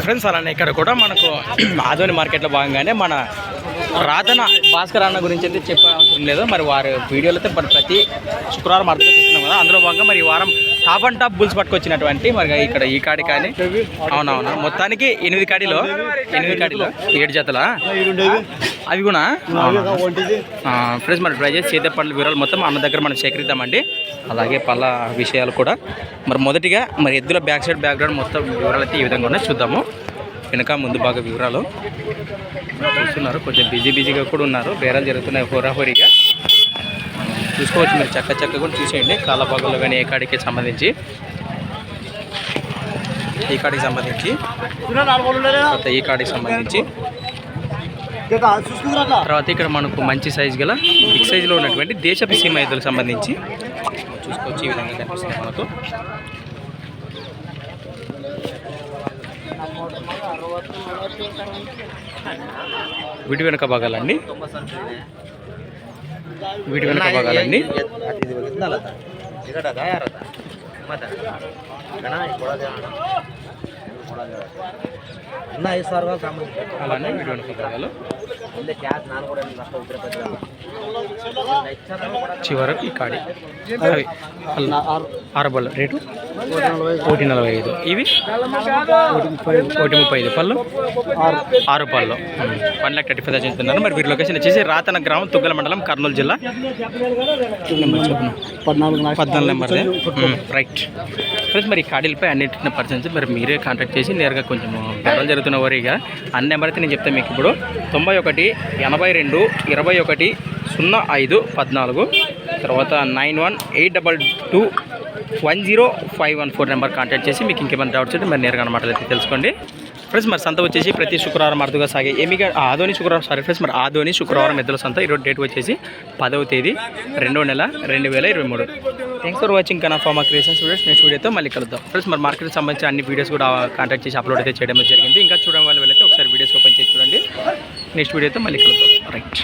Friends అలానే ఇక్కడ కూడా మనకు ఆదోని మార్కెట్లో భాగంగానే మన రాధన భాస్కర్ అన్న గురించి అయితే చెప్పే అవసరం లేదు. మరి వారి వీడియోలు అయితే మరి ప్రతి శుక్రవారం అర్థం చేస్తున్నాం కదా. అందులో భాగంగా మరి ఈ వారం టాప్ అండ్ టాప్ బుల్స్ పట్టుకొచ్చినటువంటి మరి ఇక్కడ ఈ కాడి కానీ అవునవును. మొత్తానికి ఎనిమిది కాడిలో ఎనిమిది కాడిలో ఏడు జతలా? అవి కూడా? ఫ్రెండ్స్ మరి ట్రై చేసి చేతే పండ్ల వివరాలు మొత్తం అన్న దగ్గర మనం సేకరిద్దామండి. అలాగే పళ్ళ విషయాలు కూడా. మరి మొదటిగా మరి ఎద్దుల బ్యాక్ సైడ్ బ్యాక్గ్రౌండ్ మొత్తం వివరాలు అయితే ఈ విధంగా ఉన్నాయి. చూద్దాము. వెనక ముందు బాగా వివరాలు. చూస్తున్నారు కొంచెం బిజీ బిజీగా కూడా ఉన్నారు. బేరాలు జరుగుతున్నాయి హోరాహోరీగా. చూసుకోవచ్చు మీరు చక్క చక్క కూడా చూసేయండి. కాలపాగలు కానీ ఏ కాడికి సంబంధించి. ఈ కాడికి సంబంధించి. ఈ కాడికి సంబంధించి. తర్వాత ఇక్కడ మనకు మంచి సైజు గల బిగ్ సైజులో ఉన్నటువంటి దేశపు సీమ ఎద్దులకు సంబంధించి చూసుకోవచ్చు ఈ విధంగా కనిపిస్తుంది మనకు. వీటి వెనక భాగాలండి. వీటి వెనక భాగాలండి. వెనక భాగాలు చివరకు ఈ కాడి. అవి. ఆరబల్ల రేటు? కోటి నలభై ఐదు. ఇవి? కోటి ముప్పై ఐదు. పళ్ళు? ఆరు పళ్ళు. One lakh thirty five thousand చెప్తున్నారు మరి వీరి లొకేషన్ వచ్చేసి రాతన గ్రామం తుగ్గల మండలం కర్నూలు జిల్లా. పద్నాలుగు నెంబర్ రైట్. ఫ్రెండ్స్ మరి ఈ కాడీలపై అన్నింటిన పర్సన్స్ మరి మీరే కాంటాక్ట్ చేసి నేరుగా కొంచెం బేరాలు జరుగుతున్న వరీగా అన్ని నెంబర్ అయితే నేను చెప్తాను మీకు ఇప్పుడు. తొంభై ఒకటి ఎనభై రెండు ఇరవై ఒకటి సున్నా ఐదు పద్నాలుగు. తర్వాత nine one eight double two one zero five one four number contact చేసి మీకు ఇంకేమైనా డౌట్స్ ఉంటే మరి నేరుగా మాటలు అయితే తెలుసుకోండి. ఫ్రెండ్స్ మరి సంత వచ్చేసి ప్రతి శుక్రవారం అర్థగా సాగే ఏమిగా ఆదోని శుక్రవారం సారీ ఫ్రెండ్స్ మరి ఆదోని శుక్రవారం ఎద్దుల సంత ఈరోజు డేట్ వచ్చేసి పదవ తేదీ రెండో నెల రెండు వేల ఇరవై మూడు. థ్యాంక్స్ ఫర్ వాచింగ్ కనా ఫార్మా క్రియేషన్స్ వీడియోస్ నెక్స్ట్ వీడియోతో మళ్ళీ కలుద్దాం. ఫ్రెండ్స్ మరి మార్కెట్కి సంబంధించిన అన్ని వీడియోస్ కూడా కాంటాక్ట్ చేసి అప్లోడ్ అయితే చేయడం జరిగింది. ఇంకా చూడడం వల్ల వెళ్ళైతే ఒకసారి వీడియోస్ ఓపెన్ చేసి చూడండి. నెక్స్ట్ వీడియోతో మళ్ళీ కలుద్దాం. రైట్